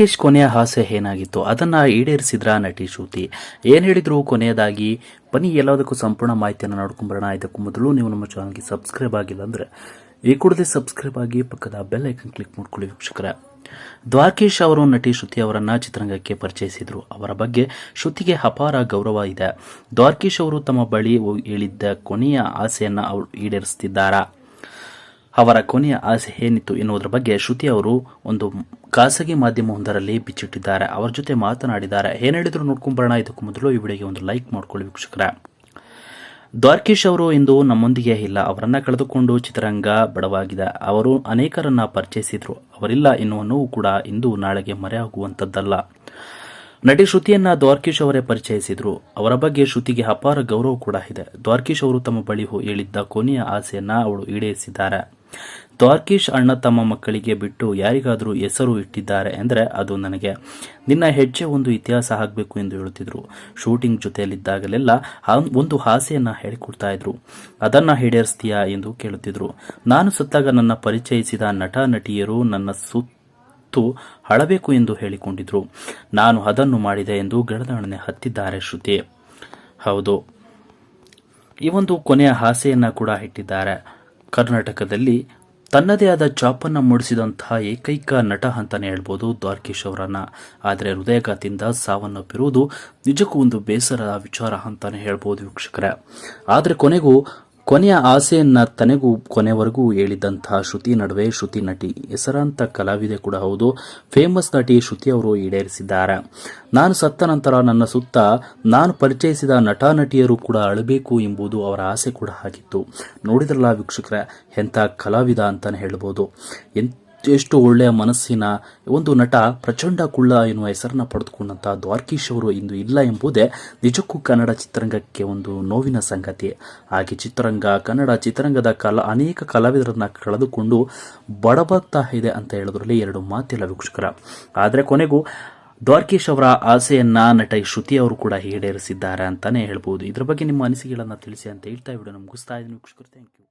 ದ್ವಾರಕೇಶ್ ಕೊನೆಯ ಆಸೆ ಏನಾಗಿತ್ತು? ಅದನ್ನ ಈಡೇರಿಸಿದ್ರ ನಟಿ ಶ್ರುತಿ? ಏನ್ ಹೇಳಿದ್ರು ಕೊನೆಯದಾಗಿ? ಬನ್ನಿ, ಎಲ್ಲದಕ್ಕೂ ಸಂಪೂರ್ಣ ಮಾಹಿತಿಯನ್ನು ನೋಡ್ಕೊಂಬರೋಣ. ಇದಕ್ಕೂ ಮೊದಲು ನೀವು ನಮ್ಮ ಚಾನಲ್ಗೆ ಸಬ್ಸ್ಕ್ರೈಬ್ ಆಗಿಲ್ಲ ಅಂದ್ರೆ, ಈ ಕೂಡಲೇ ಸಬ್ಸ್ಕ್ರೈಬ್ ಆಗಿ ಪಕ್ಕದ ಬೆಲ್ ಐಕನ್ ಕ್ಲಿಕ್ ಮಾಡ್ಕೊಳ್ಳಿ ವೀಕ್ಷಕರ. ದ್ವಾರಕೇಶ್ ಅವರು ನಟಿ ಶ್ರುತಿ ಅವರನ್ನ ಚಿತ್ರರಂಗಕ್ಕೆ ಪರಿಚಯಿಸಿದ್ರು. ಅವರ ಬಗ್ಗೆ ಶ್ರುತಿಗೆ ಅಪಾರ ಗೌರವ ಇದೆ. ದ್ವಾರಕೇಶ್ ಅವರು ತಮ್ಮ ಬಳಿ ಹೇಳಿದ್ದ ಕೊನೆಯ ಆಸೆಯನ್ನ ಅವರು ಈಡೇರಿಸುತ್ತಿದ್ದಾರಾ ಅವರ ಕೊನೆಯ ಆಸೆ ಏನಿತ್ತು ಎನ್ನುವುದರ ಬಗ್ಗೆ ಶ್ರುತಿ ಅವರು ಒಂದು ಖಾಸಗಿ ಮಾಧ್ಯಮವೊಂದರಲ್ಲಿ ಬಿಚ್ಚಿಟ್ಟಿದ್ದಾರೆ ಅವರ ಜೊತೆ ಮಾತನಾಡಿದ್ದಾರೆ. ಏನ್ ಹೇಳಿದ್ರು ನೋಡ್ಕೊಂಬರೋಣ ಇದಕ್ಕೂ ಮೊದಲು ಈ ವಿಡಿಯೋಗೆ ಒಂದು ಲೈಕ್ ಮಾಡ್ಕೊಳ್ಳಿ ವೀಕ್ಷಕರ. ದ್ವಾರ್ಕೇಶ್ ಅವರು ಇಂದು ನಮ್ಮೊಂದಿಗೆ ಇಲ್ಲ. ಅವರನ್ನ ಕಳೆದುಕೊಂಡು ಚಿತ್ರರಂಗ ಬಡವಾಗಿದೆ. ಅವರು ಅನೇಕರನ್ನ ಪರಿಚಯಿಸಿದ್ರು. ಅವರಿಲ್ಲ ಎನ್ನುವ ನೋವು ಕೂಡ ಇಂದು ನಾಳೆಗೆ ಮರೆಯಾಗುವಂತದ್ದಲ್ಲ ನಟಿ ಶ್ರುತಿಯನ್ನ ದ್ವಾರ್ಕೇಶ್ ಅವರೇ ಪರಿಚಯಿಸಿದ್ರು. ಅವರ ಬಗ್ಗೆ ಶ್ರುತಿಗೆ ಅಪಾರ ಗೌರವ ಕೂಡ ಇದೆ. ದ್ವಾರ್ಕೇಶ್ ಅವರು ತಮ್ಮ ಬಳಿ ಹೇಳಿದ್ದ ಕೊನೆಯ ಆಸೆಯನ್ನ ಅವಳು ಈಡೇರಿಸಿದ್ದಾರೆ. ದ್ವಾರಕೀಶ್ ಅಣ್ಣ ತಮ್ಮ ಮಕ್ಕಳಿಗೆ ಬಿಟ್ಟು ಯಾರಿಗಾದರೂ ಹೆಸರು ಇಟ್ಟಿದ್ದಾರೆ ಅಂದರೆ ಅದು ನನಗೆ. ನಿನ್ನ ಹೆಜ್ಜೆ ಒಂದು ಇತಿಹಾಸ ಆಗಬೇಕು ಎಂದು ಹೇಳುತ್ತಿದ್ರು. ಶೂಟಿಂಗ್ ಜೊತೆಯಲ್ಲಿದ್ದಾಗಲೆಲ್ಲ ಒಂದು ಹಾಸೆಯನ್ನು ಹೇಳಿಕೊಡ್ತಾ ಇದ್ರು. ಅದನ್ನು ಈಡೇರಿಸ್ತೀಯಾ ಎಂದು ಕೇಳುತ್ತಿದ್ರು. ನಾನು ಸತ್ತಾಗ ನನ್ನ ಪರಿಚಯಿಸಿದ ನಟ ನಟಿಯರು ನನ್ನ ಸುತ್ತು ಅಳಬೇಕು ಎಂದು ಹೇಳಿಕೊಂಡಿದ್ರು. ನಾನು ಅದನ್ನು ಮಾಡಿದೆ ಎಂದು ಗೆಳದಾಣನೆ ಹತ್ತಿದ್ದಾರೆ ಶ್ರುತಿ. ಹೌದು. ಈ ಒಂದು ಕೊನೆಯ ಹಾಸೆಯನ್ನು ಕೂಡ ಇಟ್ಟಿದ್ದಾರೆ. ಕರ್ನಾಟಕದಲ್ಲಿ ತನ್ನದೇ ಆದ ಚಾಪನ್ನ ಮೂಡಿಸಿದಂತಹ ಏಕೈಕ ನಟ ಅಂತಾನೆ ಹೇಳ್ಬೋದು ದ್ವಾರಕೀಶ್ ಅವರನ್ನ. ಆದರೆ ಹೃದಯಘಾತಿಯಿಂದ ಸಾವನ್ನಪ್ಪಿರುವುದು ನಿಜಕ್ಕೂ ಒಂದು ಬೇಸರದ ವಿಚಾರ ಅಂತಾನೆ ಹೇಳ್ಬೋದು ವೀಕ್ಷಕರೇ. ಆದರೆ ಕೊನೆಗೂ ಕೊನೆಯ ಆಸೆಯನ್ನ ತನೆಗೂ ಕೊನೆವರೆಗೂ ಹೇಳಿದಂತಹ ಶ್ರುತಿ ನಡುವೆ ಶ್ರುತಿ ನಟಿ ಹೆಸರಾಂತ ಕಲಾವಿದೆ ಕೂಡ ಹೌದು. ಫೇಮಸ್ ನಟಿ ಶ್ರುತಿ ಅವರು ಈಡೇರಿಸಿದ್ದಾರೆ. ನಾನು ಸತ್ತ ನಂತರ ನನ್ನ ಸುತ್ತ ನಾನು ಪರಿಚಯಿಸಿದ ನಟ ನಟಿಯರು ಕೂಡ ಅಳಬೇಕು ಎಂಬುದು ಅವರ ಆಸೆ ಕೂಡ ಆಗಿತ್ತು. ನೋಡಿದ್ರಲ್ಲ ವೀಕ್ಷಕರೇ, ಎಂಥ ಕಲಾವಿದ ಅಂತಾನೆ ಹೇಳ್ಬೋದು. ಎಷ್ಟು ಒಳ್ಳೆಯ ಮನಸ್ಸಿನ ಒಂದು ನಟ ಪ್ರಚಂಡ ಕುಳ್ಳ ಎನ್ನುವ ಹೆಸರನ್ನ ಪಡೆದುಕೊಂಡಂತಹ ದ್ವಾರ್ಕೀಶ್ ಅವರು ಇಂದು ಇಲ್ಲ ಎಂಬುದೇ ನಿಜಕ್ಕೂ ಕನ್ನಡ ಚಿತ್ರರಂಗಕ್ಕೆ ಒಂದು ನೋವಿನ ಸಂಗತಿ. ಹಾಗೆ ಚಿತ್ರರಂಗ, ಕನ್ನಡ ಚಿತ್ರರಂಗದ ಕಲಾ, ಅನೇಕ ಕಲಾವಿದರನ್ನ ಕಳೆದುಕೊಂಡು ಬಡಬಗ್ತಾ ಇದೆ ಅಂತ ಹೇಳೋದ್ರಲ್ಲಿ ಎರಡು ಮಾತಿಲ್ಲ ವೀಕ್ಷಕರ. ಆದರೆ ಕೊನೆಗೂ ದ್ವಾರ್ಕೀಶ್ ಅವರ ಆಸೆಯನ್ನ ನಟ ಶ್ರುತಿ ಅವರು ಕೂಡ ಈಡೇರಿಸಿದ್ದಾರೆ ಅಂತಾನೆ ಹೇಳ್ಬೋದು. ಇದ್ರ ಬಗ್ಗೆ ನಿಮ್ಮ ಅನಿಸಿಕೆಗಳನ್ನು ತಿಳಿಸಿ ಅಂತ ಹೇಳ್ತಾ ವಿಡಿಯೋ ಮುಗಿಸ್ತಾ ಇದ್ದೀನಿ ವೀಕ್ಷಕರು. Thank you